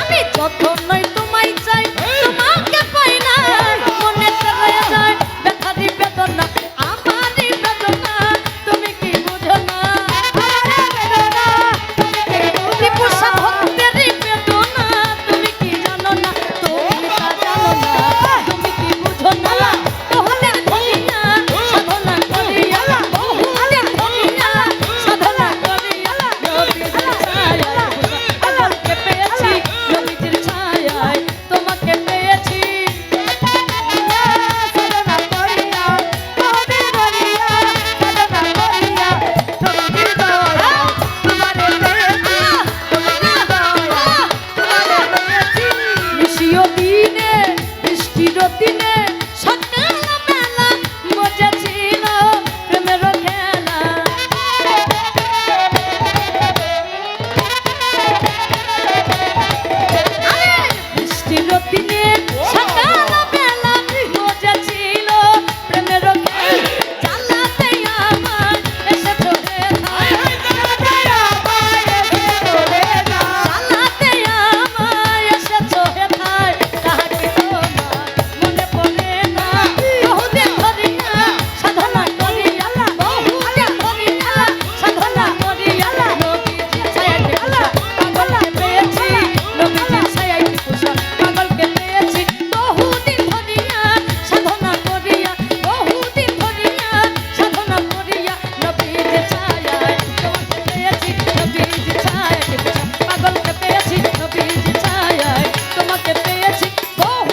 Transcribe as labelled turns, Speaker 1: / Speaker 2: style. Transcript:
Speaker 1: আমি যত esse.